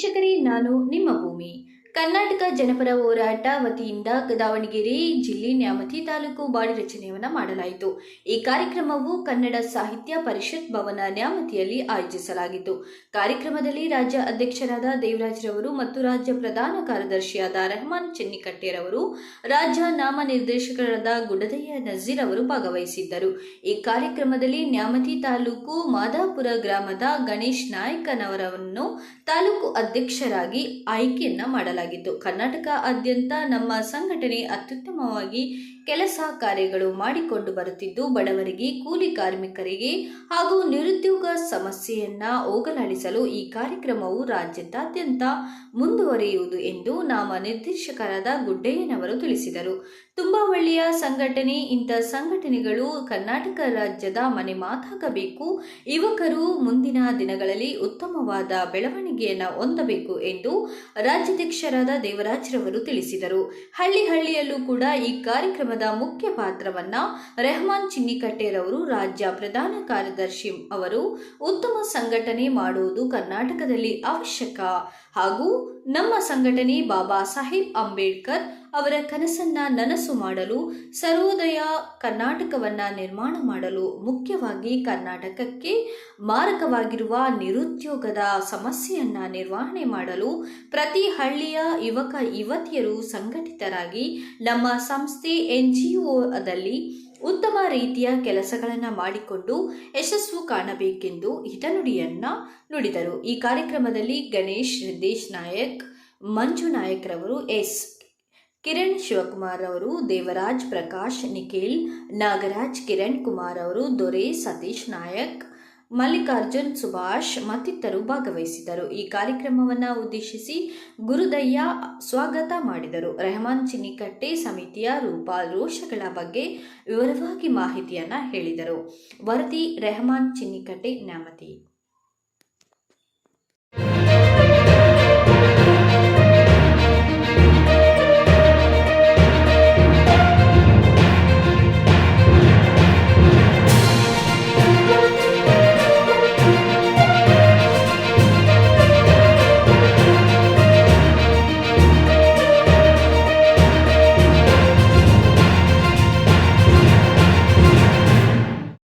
ವೀಕ್ಷಕರೇ ನಾನು ನಿಮ್ಮ ಭೂಮಿ. ಜನಪರ ಹೋರಾಟ ವತಿಯಿಂದ ದಾವಣಗೆರೆ ಜಿಲ್ಲೆ ನ್ಯಾಮತಿ ತಾಲೂಕು ಬಾಡಿ ರಚನೆಯನ್ನು ಮಾಡಲಾಯಿತು. ಈ ಕಾರ್ಯಕ್ರಮವು ಕನ್ನಡ ಸಾಹಿತ್ಯ ಪರಿಷತ್ ಭವನ ನ್ಯಾಮತಿಯಲ್ಲಿ ಆಯೋಜಿಸಲಾಗಿತ್ತು. ಕಾರ್ಯಕ್ರಮದಲ್ಲಿ ರಾಜ್ಯ ಅಧ್ಯಕ್ಷರಾದ ದೇವರಾಜ್ರವರು ಮತ್ತು ರಾಜ್ಯ ಪ್ರಧಾನ ಕಾರ್ಯದರ್ಶಿಯಾದ ರೆಹಮಾನ್ ಚೆನ್ನಿಕಟ್ಟೆರವರು, ರಾಜ್ಯ ನಾಮ ನಿರ್ದೇಶಕರಾದ ಗುಡದಯ್ಯ ನಜೀರ್ ಅವರು ಭಾಗವಹಿಸಿದ್ದರು. ಈ ಕಾರ್ಯಕ್ರಮದಲ್ಲಿ ನ್ಯಾಮತಿ ತಾಲೂಕು ಮಾದಾಪುರ ಗ್ರಾಮದ ಗಣೇಶ್ ನಾಯಕನವರನ್ನು ತಾಲೂಕು ಅಧ್ಯಕ್ಷರಾಗಿ ಆಯ್ಕೆಯನ್ನ ಮಾಡಲಾಗಿತ್ತು ಕರ್ನಾಟಕದಾದ್ಯಂತ ನಮ್ಮ ಸಂಘಟನೆ ಅತ್ಯುತ್ತಮವಾಗಿ ಕೆಲಸ ಕಾರ್ಯಗಳು ಮಾಡಿಕೊಂಡು ಬರುತ್ತಿದ್ದು, ಬಡವರಿಗೆ, ಕೂಲಿ ಕಾರ್ಮಿಕರಿಗೆ ಹಾಗೂ ನಿರುದ್ಯೋಗ ಸಮಸ್ಯೆಯನ್ನ ಹೋಗಲಾಡಿಸಲು ಈ ಕಾರ್ಯಕ್ರಮವು ರಾಜ್ಯದಾದ್ಯಂತ ಮುಂದುವರಿಯುವುದು ಎಂದು ನಾಮ ನಿರ್ದೇಶಕರಾದ ಗುಡ್ಡಯ್ಯನವರು ತಿಳಿಸಿದರು. ತುಂಬಾ ಒಳ್ಳೆಯ ಸಂಘಟನೆ, ಇಂಥ ಸಂಘಟನೆಗಳು ಕರ್ನಾಟಕ ರಾಜ್ಯದ ಮನೆ ಮಾತಾಗಬೇಕು, ಯುವಕರು ಮುಂದಿನ ದಿನಗಳಲ್ಲಿ ಉತ್ತಮವಾದ ಬೆಳವಣಿಗೆಯನ್ನು ಹೊಂದಬೇಕು ಎಂದು ರಾಜ್ಯಾಧ್ಯಕ್ಷರಾದ ದೇವರಾಜ್ರವರು ತಿಳಿಸಿದರು. ಹಳ್ಳಿ ಹಳ್ಳಿಯಲ್ಲೂ ಕೂಡ ಈ ಕಾರ್ಯಕ್ರಮದ ಮುಖ್ಯ ಪಾತ್ರವನ್ನ ರೆಹಮಾನ್ ಚಿನ್ನಿಕಟ್ಟೆರವರು, ರಾಜ್ಯ ಪ್ರಧಾನ ಕಾರ್ಯದರ್ಶಿ ಅವರು ಉತ್ತಮ ಸಂಘಟನೆ ಮಾಡುವುದು ಕರ್ನಾಟಕದಲ್ಲಿ ಅವಶ್ಯಕ. ಹಾಗೂ ನಮ್ಮ ಸಂಘಟನೆ ಬಾಬಾ ಸಾಹೇಬ್ ಅಂಬೇಡ್ಕರ್ ಅವರ ಕನಸನ್ನ ನನಸು ಮಾಡಲು, ಸರ್ವೋದಯ ಕರ್ನಾಟಕವನ್ನ ನಿರ್ಮಾಣ ಮಾಡಲು ಮುಖ್ಯವಾಗಿ ಕರ್ನಾಟಕಕ್ಕೆ ಮಾರಕವಾಗಿರುವ ನಿರುದ್ಯೋಗದ ಸಮಸ್ಯೆಯನ್ನ ನಿರ್ವಹಣೆ ಮಾಡಲು ಪ್ರತಿ ಹಳ್ಳಿಯ ಯುವಕ ಯುವತಿಯರು ಸಂಘಟಿತರಾಗಿ ನಮ್ಮ ಸಂಸ್ಥೆ ಎನ್ ಜಿ ಒದಲ್ಲಿ ಉತ್ತಮ ರೀತಿಯ ಕೆಲಸಗಳನ್ನು ಮಾಡಿಕೊಂಡು ಯಶಸ್ಸು ಕಾಣಬೇಕೆಂದು ಹಿತನುಡಿಯನ್ನ ನುಡಿದರು. ಈ ಕಾರ್ಯಕ್ರಮದಲ್ಲಿ ಗಣೇಶ್ ಸಿದ್ದೇಶ್ ನಾಯಕ್, ಮಂಜು ನಾಯಕ್ರವರು ಎಸ್. ಕಿರಣ್ ಶಿವಕುಮಾರ್ ಅವರು ದೇವರಾಜ್ ಪ್ರಕಾಶ್, ನಿಖಿಲ್ ನಾಗರಾಜ್, ಕಿರಣ್ ಕುಮಾರ್ ಅವರು ದೊರೆ ಸತೀಶ್ ನಾಯಕ್ ಮಲ್ಲಿಕಾರ್ಜುನ್, ಸುಭಾಷ್ ಮತ್ತಿತರರು ಭಾಗವಹಿಸಿದರು ಈ ಕಾರ್ಯಕ್ರಮವನ್ನು ಉದ್ದೇಶಿಸಿ ಗುರುದಯ್ಯ ಸ್ವಾಗತ ಮಾಡಿದರು. ರೆಹಮಾನ್ ಚಿನ್ನಿಕಟ್ಟೆ ಸಮಿತಿಯ ರೂಪ ರೋಷಗಳ ಬಗ್ಗೆ ವಿವರವಾಗಿ ಮಾಹಿತಿಯನ್ನು ಹೇಳಿದರು. ವರದಿ ರೆಹಮಾನ್ ಚಿನ್ನಿಕಟ್ಟೆ ನ್ಯಾಮತಿ.